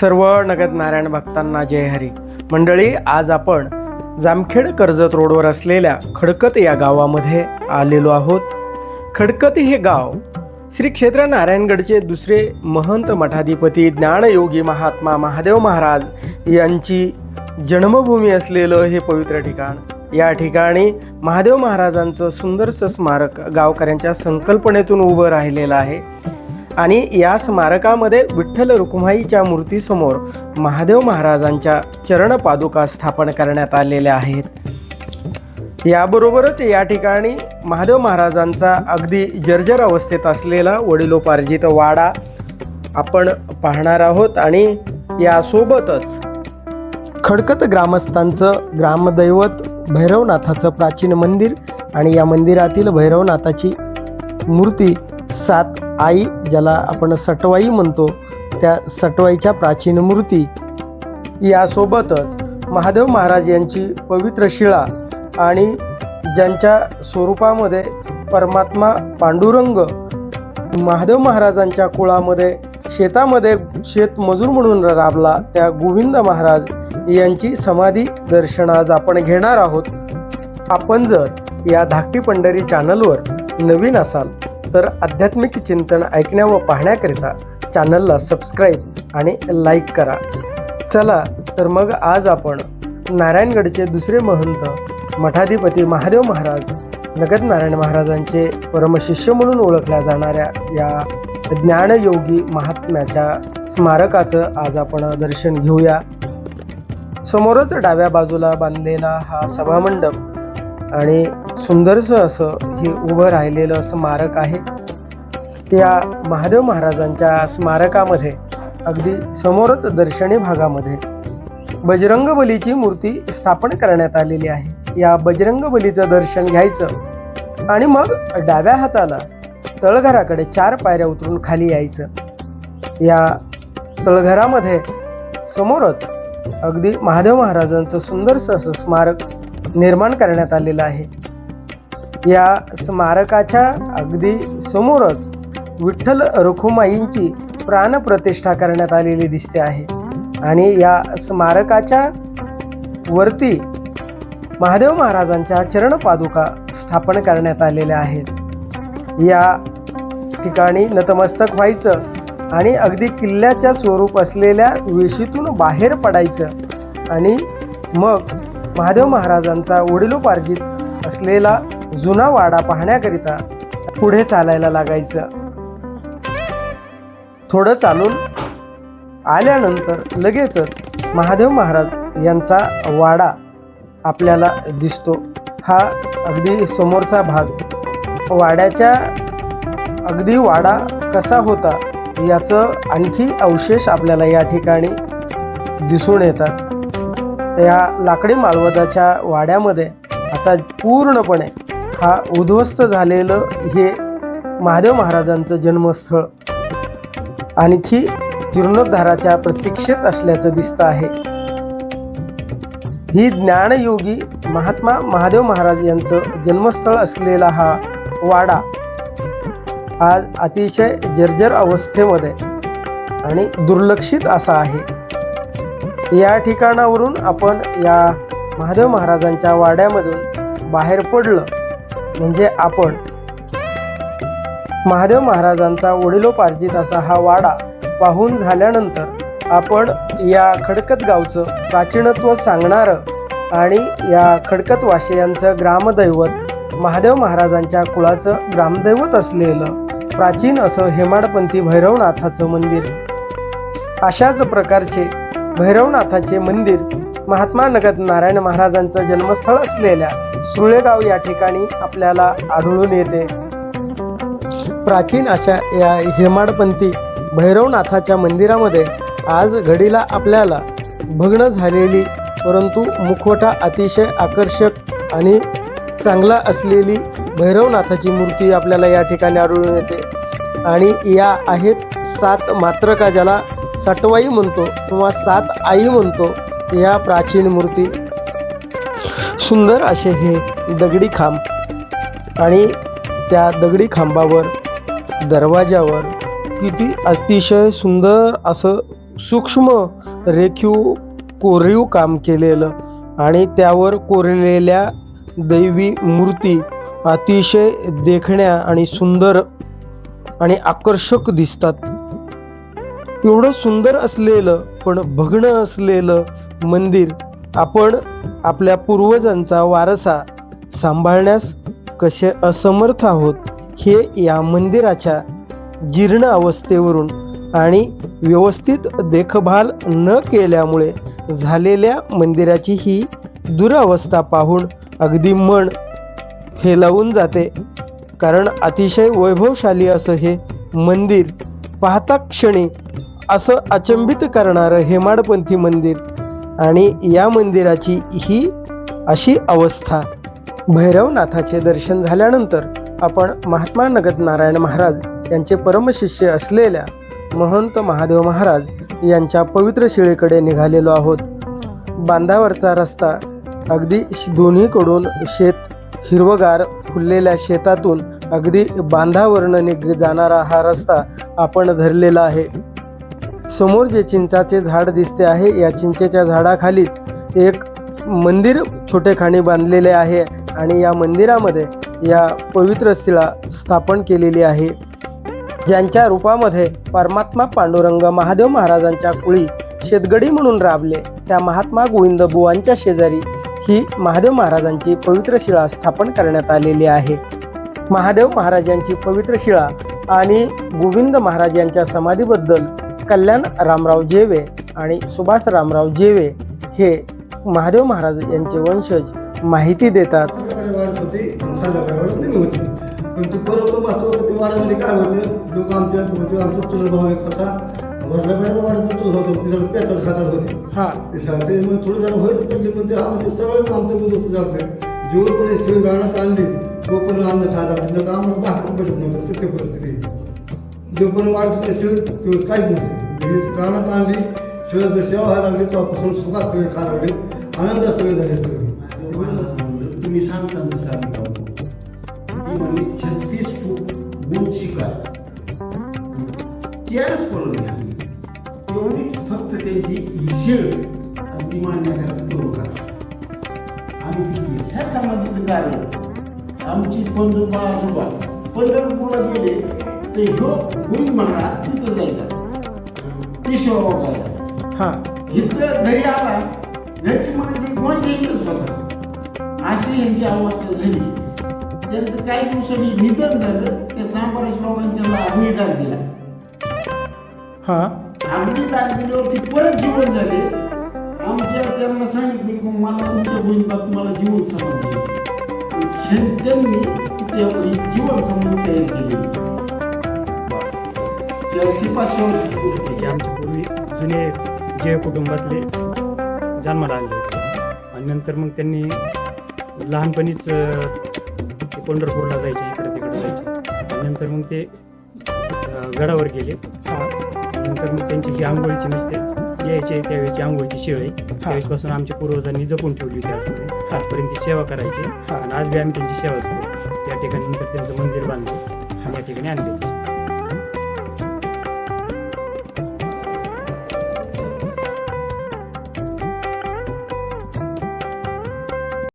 सर्व नगद नारायण भक्तांना जय हरी. मंडळी आज आपण जामखेड कर्जत रोडवर असलेल्या खडकत या गावामध्ये आलेलो आहोत. खडकत हे गाव श्री क्षेत्र नारायणगडचे दुसरे महंत मठाधिपती ज्ञानयोगी महात्मा महादेव महाराज यांची जन्मभूमी असलेलं हे पवित्र ठिकाण. या ठिकाणी महादेव महाराजांचं सुंदरसं स्मारक गावकऱ्यांच्या संकल्पनेतून उभं राहिलेलं आहे. आणि या स्मारकामध्ये विठ्ठल रुक्माईच्या मूर्तीसमोर महादेव महाराजांच्या चरणपादुका स्थापन करण्यात आलेल्या आहेत. याबरोबरच या ठिकाणी महादेव महाराजांचा अगदी जर्जर अवस्थेत असलेला वडिलोपार्जित वाडा आपण पाहणार आहोत आणि यासोबतच खडकत ग्रामस्थांचं ग्रामदैवत भैरवनाथाचं प्राचीन मंदिर आणि या मंदिरातील भैरवनाथाची मूर्ती सात आई ज्याला आपण सटवाई म्हणतो त्या सटवाईच्या प्राचीन मूर्ती. यासोबतच महादेव महाराज यांची पवित्र शिळा आणि ज्यांच्या स्वरूपामध्ये परमात्मा पांडुरंग महादेव महाराजांच्या कुळामध्ये शेतामध्ये शेतमजूर म्हणून राबला त्या गोविंद महाराज यांची समाधी दर्शन आज आपण घेणार आहोत. आपण जर या धाकटी पंढरी चॅनलवर नवीन असाल तर आध्यात्मिक चिंतन ऐकण्या व पाहण्याकरिता चॅनलला सबस्क्राईब आणि लाईक करा. चला तर मग आज आपण नारायणगडचे दुसरे महंत मठाधिपती महादेव महाराज नगद नारायण महाराजांचे परमशिष्य म्हणून ओळखल्या जाणाऱ्या या ज्ञानयोगी महात्म्याच्या स्मारकाचं आज आपण दर्शन घेऊया. समोरच डाव्या बाजूला बांधलेला हा सभामंडप आणि सुंदरसं असं हे उभं राहिलेलं स्मारक आहे. या महादेव महाराजांच्या स्मारकामध्ये अगदी समोरच दर्शनी भागामध्ये बजरंग बलीची मूर्ती स्थापन करण्यात आलेली आहे. या बजरंग बलीचं दर्शन घ्यायचं आणि मग डाव्या हाताला तळघराकडे चार पायऱ्या उतरून खाली यायचं. या तळघरामध्ये समोरच अगदी महादेव महाराजांचं सुंदरसं असं स्मारक निर्माण करण्यात आलेलं आहे. या स्मारकाच्या अगदी समोरच विठ्ठल रखुमाईंची प्राणप्रतिष्ठा करण्यात आलेली दिसते आहे. आणि या स्मारकाच्या वरती महादेव महाराजांच्या चरणपादुका स्थापन करण्यात आलेल्या आहेत. या ठिकाणी नतमस्तक व्हायचं आणि अगदी किल्ल्याच्या स्वरूप असलेल्या वेशीतून बाहेर पडायचं आणि मग महादेव महाराजांचा वडिलोपार्जित असलेला जुना वाडा पाहण्याकरिता पुढे चालायला लागायचं. थोडं चालून आल्यानंतर लगेचच महादेव महाराज यांचा वाडा आपल्याला दिसतो. हा अगदी समोरचा भाग. वाड्याच्या अगदी वाडा कसा होता याचं आणखी अवशेष आपल्याला या ठिकाणी दिसून येतात. या लाकडी माळवदाच्या वाड्यामध्ये आता पूर्णपणे हा उद्ध्वस्त झालेलं हे महादेव महाराजांचं जन्मस्थळ आणखी जीर्णोद्धाराच्या प्रतीक्षेत असल्याचं दिसतं आहे. ही ज्ञानयोगी महात्मा महादेव महाराज यांचं जन्मस्थळ असलेला हा वाडा आज अतिशय जर्जर अवस्थेमध्ये आणि दुर्लक्षित असा आहे. या ठिकाणावरून आपण या महादेव महाराजांच्या वाड्यामधून बाहेर पडलं. म्हणजे आपण महादेव महाराजांचा वडिलोपार्जित असा हा वाडा पाहून झाल्यानंतर आपण या खडकत गावचं प्राचीनत्व सांगणारं आणि या खडकत वाशियांचं ग्रामदैवत महादेव महाराजांच्या कुळाचं ग्रामदैवत असलेलं प्राचीन असं हेमाडपंथी भैरवनाथाचं मंदिर. अशाच प्रकारचे भैरवनाथाचे मंदिर महात्मा नगद नारायण महाराजांचं जन्मस्थळ असलेल्या सुळेगाव या ठिकाणी आपल्याला आढळून येते. प्राचीन अशा या हेमाडपंथी भैरवनाथाच्या मंदिरामध्ये आज घडीला आपल्याला भग्न झालेली परंतु मुखवटा अतिशय आकर्षक आणि चांगला असलेली भैरवनाथाची मूर्ती आपल्याला या ठिकाणी आढळून येते. आणि या आहेत सात मात्रका ज्याला सटवाई म्हणतो किंवा सात आई म्हणतो या प्राचीन मूर्ती. सुंदर असे हे दगडी खांब आणि त्या दगडी खांबावर दरवाजावर किती अतिशय सुंदर असं सूक्ष्म रेखीव कोरीव काम केलेलं आणि त्यावर कोरलेल्या दैवी मूर्ती अतिशय देखण्या आणि सुंदर आणि आकर्षक दिसतात. एवढं सुंदर असलेलं पण भग्न असलेलं मंदिर आपण आपल्या पूर्वजांचा वारसा सांभाळण्यास कसे असमर्थ आहोत हे या मंदिराच्या जीर्ण अवस्थेवरून आणि व्यवस्थित देखभाल न केल्यामुळे झालेल्या मंदिराची ही दुरावस्था पाहून अगदी मन हेलावून जाते. कारण अतिशय वैभवशाली असं हे मंदिर पाहता क्षणी असं अचंबित करणारं हेमाडपंथी मंदिर आणि या मंदिराची ही अशी अवस्था. भैरवनाथाचे दर्शन झाल्यानंतर आपण महात्मा नगत नारायण महाराज यांचे परमशिष्य असलेल्या महंत महादेव महाराज यांच्या पवित्र शिळेकडे निघालेलो आहोत. बांधावरचा रस्ता अगदी श- दोन्हीकडून शेत हिरवगार फुललेल्या शेतातून अगदी बांधावरनं निघ जाणारा हा रस्ता आपण धरलेला आहे. समोर जे चिंचाचे झाड दिसते आहे या चिंचेच्या झाडाखालीच एक मंदिर छोटेखानी बांधलेले आहे आणि या मंदिरामध्ये या पवित्र शिळा स्थापन केलेली आहे. ज्यांच्या रूपामध्ये परमात्मा पांडुरंग महादेव महाराजांच्या कुळी शेतगडी म्हणून राबले त्या महात्मा गोविंद बुवांच्या शेजारी ही महादेव महाराजांची पवित्र शिळा स्थापन करण्यात आलेली आहे. महादेव महाराजांची पवित्र शिळा आणि गोविंद महाराज यांच्या समाधीबद्दल कल्याण रामराव जेवे आणि सुभाष रामराव जेवे हे महादेव महाराज यांचे वंशज माहिती देतात. काय लोक आमच्या आमचा एक होता वाढत होते हां. ते मग थोडं जरा पण ते आमचे आमचं जातं जेवढं पण स्त्री गाण्यात आणली तो पण अन्न खायला म्हणजे आम्हाला भाकरी भेटत नव्हतं सत्य परिस्थिती जो पण वाढत होते शिळ तेव्हा काहीच नव्हतं गाण्यात आणली शिळ सेवा व्हायला लागली तेव्हापासून सुखात सगळे खायला लागले आनंद सगळे झाले सगळे तुम्ही सांगता तसं आम्ही ती म्हणजे छत्तीस फूट बूट शिकार चारच पळवली एवढीच फक्त त्यांची हिशेळ आणि ती मांडण्याकरता तो करा आम्ही ती ह्या समाधीचं कारण आमची पंजोबा आजोबा पंढरपूरला गेले ते ह्यो होईल म्हणा तिथं जायचा. ती सेवा बघायला हां. इथं घरी आला घरची म्हणायची कोण येतच होता अशी यांची अवस्था झाली. त्यांचं काही दिवसांनी निधन झालं त्या चांबारेश लोकांनी त्यांना अग्नी टाक दिला. हां. अग्नी टाक दिल्यावरती परत जीवन झाले. आमच्या त्यांना सांगितले की मग मला तुमच्या बहिणीला तुम्हाला जीवन समज द्यायची त्यांनी आपली जीवन समज तयार केली. चारशे पाचशे वर्षाची गोष्ट आहे. जे आमचे पूर्वी जुने जे कुटुंबातले जन्माला आले आणि नंतर मग त्यांनी लहानपणीच ते पंढरपूरला जायचे इकडे तिकडे जायचे. आणि नंतर मग ते गडावर गेले. नंतर मग त्यांची ही आंघोळीची नसते यायचे त्यावेळेची आंघोळीची शिळ आहे त्यावेळेसपासून आमच्या पूर्वजांनी जपून ठेवली होती आजपर्यंत आजपर्यंत ती सेवा करायची. आणि आज बी आम्ही त्यांची सेवा करतो. त्या ठिकाणी नंतर त्यांचं मंदिर बांधलं. आणि या ठिकाणी आणले.